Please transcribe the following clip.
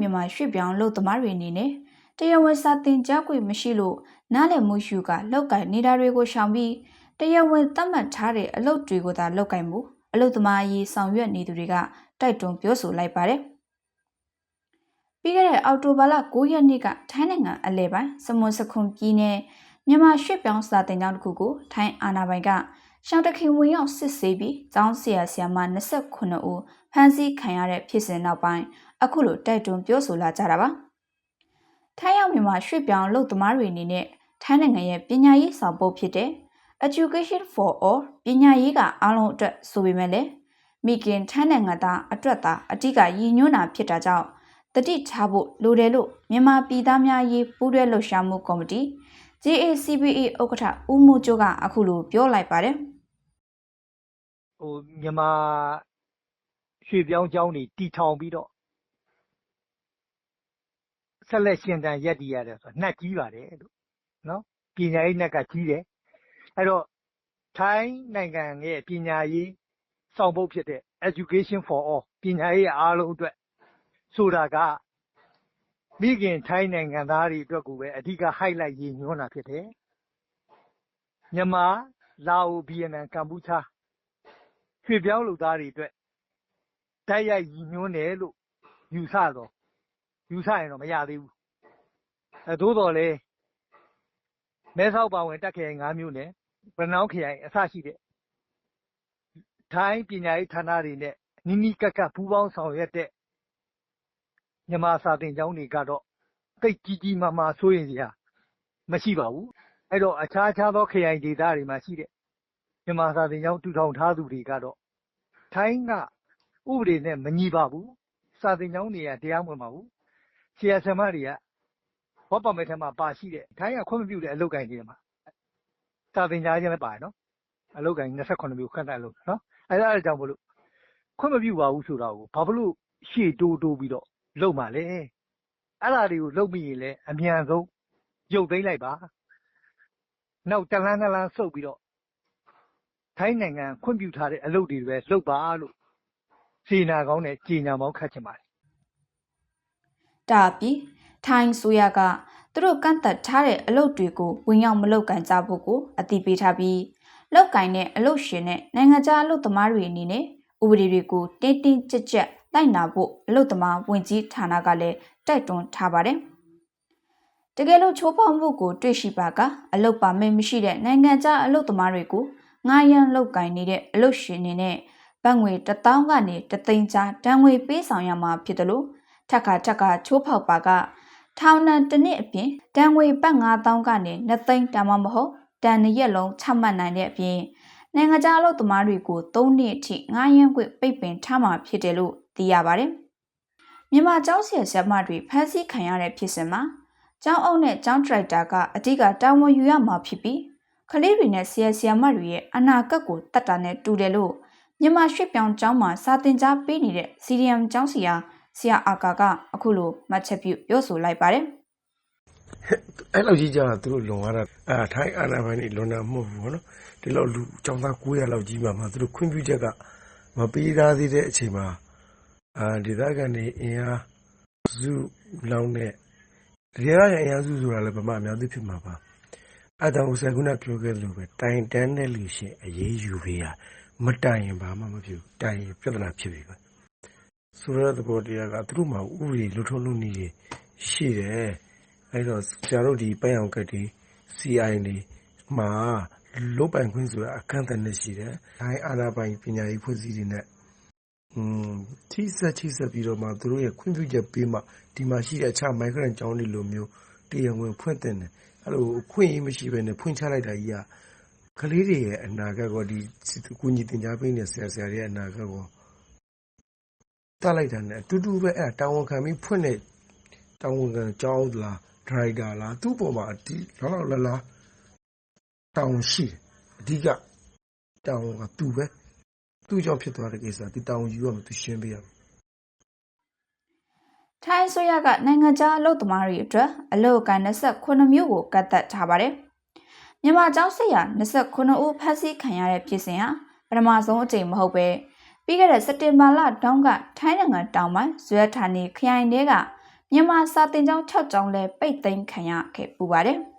မြန်မာရွှေ့ပြောင်းလုပ်သမားတွေအနေနဲ့တရားဝင်စာတင်ကြားခွင့်မရှိလို့နားလည်မှုယူကလောက်ကင်နေတာတွေကိုရှောင်ပြီးတရားဝင်သတ်မှတ်ထားတဲ့အလုပ်တွေကိုသာလောက်ကင်မှုအလုပ်သမားအရေးဆောင်ရွက်နေသူတွေကတိုက်တွန်းပြောဆိုလိုက်ပါတယ်။ပြီးခဲ့တဲ့အောက်တိုဘာလ9ရက်နေ့ကထိုင်းနိုင်ငံအလဲပိုင်းစမွန်စခွန်ပြည်နယ်မြန်မာရွှေ့ပြောင်းစာတင်ကျောင်းတစ်ခုကိုထိုင်းအာဏာပိုင်ကရှောင်းတခင်ဝင်ရောက်စစ်ဆေးပြီးကျောင်းဆရာဆရာမ29ဦးဖမ်းဆီးခံရတဲ့ဖြစ်စဉ်နောက်ပိုင်း အခုလိုတိုက်တွန်းပြောဆိုလာကြတာပါ။ထိုင်းရောက်မြန်မာရွှေ့ပြောင်းလုပ်သမားတွေအနေနဲ့ထိုင်းနိုင်ငံရဲ့ပညာရေးဆောင်ပုဒ်ဖြစ်တဲ့ Education for All ပညာရေးကအားလုံးအတွက်ဆိုပေမဲ့လည်းမိခင်ထိုင်းနိုင်ငံသားအတွက်သာအ धिक ရည်ညွှန်းတာဖြစ်တာကြောင့်တတိထားဖို့လိုတယ်လို့မြန်မာပြည်သားများရေးပူးတွဲလှုပ်ရှားမှုကော်မတီ JACBA ဥက္ကဋ္ဌဦးမိုးကျိုးကအခုလိုပြောလိုက်ပါတယ်ဟိုမြန်မာရွှေပြောင်းကျောင်းတွေတီထောင်ပြီးတော့ ဆက်လက်ရှင်တန်ရက်တည်ရတယ်ဆိုတော့နှက်ကြီးပါတယ်လို့နော်ပညာရေးနှက်ကကြီးတယ်အဲ့တော့ထိုင်းနိုင်ငံရဲ့ပညာရေးဆောင်ပုဒ်ဖြစ်တဲ့ education for all ပညာရေးအားလုံးအတွက်ဆိုတာကမိခင်ထိုင်းနိုင်ငံသားတွေအတွက်ကိုပဲအဓိက highlight ရည်ညွှန်းတာဖြစ်တယ်မြန်မာလာအိုဗီယက်နမ်ကမ္ဘောချာရွှေပြောင်းလူသားတွေအတွက်တိုက်ရိုက်ရည်ညွှန်းတယ်လို့ယူဆတော့ ယူဆရင်တော့မရသေးဘူးအဲသို့တော်လေမဲဆောက်ပါဝင်တက်ခရိုင်၅မြို့နယ်ဗနောင်းခရိုင်အစရှိတဲ့ထိုင်းပညာရေးဌာနတွေနဲ့နီးနီးကပ်ကပ်ပူးပေါင်းဆောင်ရွက်တဲ့မြန်မာစာသင်ကျောင်းတွေကတော့သိပ်ကြီးကြီးမားမားစိုးရင်စရာမရှိပါဘူးအဲ့တော့အခြားခြားသောခရိုင်ဒေသတွေမှာရှိတဲ့မြန်မာစာသင်ကျောင်းတူထောင်ထားသူတွေကတော့ထိုင်းကဥပဒေနဲ့မညီပါဘူးစာသင်ကျောင်းတွေကတရားမဝင်ပါဘူး ဆရာဆရာမတွေကဘောပါမဲထဲမှာပါရှိတဲ့ ထိုင်းကခွင့်မပြုတဲ့ အလုပ်ကိုင်းတွေမှာ စာသင်ကြားခြင်းလည်းပါတယ်နော် အလုပ်ကိုင်း28မျိုးခန့်တဲ့အလုပ်နော် အဲ့ဒါအကြောင်းမလို့ ခွင့်မပြုပါဘူးဆိုတာကို ဘာဖြစ်လို့ ရှေ့တိုးတိုးပြီးတော့ လုပ်မှလဲ အဲ့ဒါတွေကို လုပ်ပြီးရင်လည်း အမြန်ဆုံး ရုပ်သိမ်းလိုက်ပါ နောက် တလန်းတလန်းဆုပ်ပြီးတော့ ထိုင်းနိုင်ငံခွင့်ပြုထားတဲ့ အလုပ်တွေပဲ လုပ်ပါလို့ စေနာကောင်းနဲ့ ကြေညာမောင်းခတ်ချင်ပါတယ်။ ဒါအပြင်ထိုင်းဆိုရကသူတို့ကန့်သက်ထားတဲ့အလုပ်တွေကိုဝင်ရောက်မလုပ်ကန်ကြဖို့ကိုအတိပေးထားပြီးလောက်ကင်တဲ့အလုပ်ရှင်နဲ့နိုင်ငံခြားအလုပ်သမားတွေအနေနဲ့ဥပဒေတွေကိုတင်းတင်းကြပ်ကြပ်လိုက်နာဖို့အလုပ်သမားဝင်ကြီးဌာနကလည်းတိုက်တွန်းထားပါတယ်။တကယ်လို့ချိုးဖောက်မှုကိုတွေ့ရှိပါကအလုပ်ပါမစ်မရှိတဲ့နိုင်ငံခြားအလုပ်သမားတွေကိုငားရမ်းလောက်ကင်နေတဲ့အလုပ်ရှင်တွေနဲ့ဘတ်ငွေ1000ကနေ3သိန်းကြားတန်ငွေပေးဆောင်ရမှာဖြစ်တယ်လို့ ထက်ခါထက်ခါချိုးဖောက်ပါကထောင်ဒဏ်တစ်နှစ်အပြင်တန်ငွေပတ်9000ကနေ2သိန်းတန်မမဟုတ်တန်နှစ်ရက်လုံးချမှတ်နိုင်တဲ့အပြင်နိုင်ငံခြားအလုပ်သမားတွေကို3နှစ်အထိငားရမ်းခွင့်ပိတ်ပင်ထားမှာဖြစ်တယ်လို့သိရပါတယ်။မြန်မာကျောင်းဆရာဆရာမတွေဖမ်းဆီးခံရတဲ့ဖြစ်စဉ်မှာကျောင်းအုပ်နဲ့ကျောင်းဒရိုက်တာကအဓိကတာဝန်ယူရမှာဖြစ်ပြီးကလေးတွေနဲ့ဆရာဆရာမတွေရဲ့အနာဂတ်ကိုတတ်တာနဲ့တူတယ်လို့မြန်မာရွှေ့ပြောင်းကျောင်းမှာစာသင်ကြားပေးနေတဲ့ CDM ကျောင်းဆရာ ဆရာအာကာကအခုလိုမှတ်ချက်ပြုပြောဆိုလိုက်ပါတယ်အဲ့လောက်ကြီးကြာသူတို့လွန်သွားတာအဲထိုင်းအာဏာပိုင်တွေလွန်တာမဟုတ်ဘူးပေါ့နော်ဒီလောက်လူចောင်းသား900လောက်ကြီးမှမှသူတို့ခွင့်ပြုချက်ကမပေးသားသေးတဲ့အချိန်မှာအာဒေသခံတွေအင်အားစုလောင်းတဲ့ဒေသခံအင်အားစုဆိုတာလည်းဗမာအများသိဖြစ်မှာပါအဲ့ဒါကိုဆယ်ခုနပြောခဲ့သလိုပဲတိုင်တန်းတဲ့လူရှင်အရေးယူပေးရမတိုင်ရင်ဘာမှမဖြစ်ဘူးတိုင်ရင်ပြဿနာဖြစ်ပြီပဲ ဆိုတော့သဘောတရားကသူတို့မှာဥပဒေလွတ်ထုံးလို့နေရှိတယ်အဲ့တော့ဆရာတို့ဒီပန်းအောင်ကတ်ဒီ CI နေမှာလုတ်ပိုင်ခွင့်ဆိုတာအခန့်အသတ်နဲ့ရှိတယ်။ဒါအာနာပိုင်ပညာရေးဖွဲ့စည်းတွေနဲ့อืมထိဆက်ချိဆက်ပြီးတော့မှသူတို့ရဲ့ခွင့်ပြုချက်ပေးမှဒီမှာရှိတဲ့အခြား migrant ကျောင်းတွေလိုမျိုးတရားဝင်ဖွင့်တင်တယ်။အဲ့လိုခွင့်ရေးမရှိဘဲနဲ့ဖွင့်ချလိုက်တာကြီးကကလေးတွေရဲ့အနာဂတ်ကိုဒီကိုကြီးတင် जा ပေးနေဆရာဆရာတွေရဲ့အနာဂတ်ကို တတ်လိုက်တာနဲ့အတူတူပဲအဲ့တာဝန်ခံပြီးဖွင့်တဲ့တာဝန်ခံကျောင်းလားဒရိုက်တာလားသူ့ပေါ်မှာဒီလောက်လောက်လာလာတောင်းရှိတယ်အဓိကတောင်းကသူပဲသူ့ကြောင့်ဖြစ်သွားတဲ့ကိစ္စဒီတောင်းယူရမယ်သူရှင်းပေးရမယ်ထိုင်းဆိုရကနိုင်ငံခြားအလုပ်သမားတွေအတွက်အလုပ်အကိုင်29မျိုးကိုကတ်သက်ထားပါတယ်မြန်မာကျောင်းစစ်ရ29ဦးဖမ်းဆီးခံရတဲ့ဖြစ်စဉ်ဟာပထမဆုံးအကြိမ်မဟုတ်ပဲ ပြီးခဲ့တဲ့စက်တင်ဘာလတောင်းကထိုင်းနိုင်ငံတောင်ပိုင်းဇွဲဌာနီခရိုင်တဲကမြန်မာစာတင်ကျောင်း6ကျောင်းလည်းပိတ်သိမ်းခံရခဲ့ပူပါတယ်။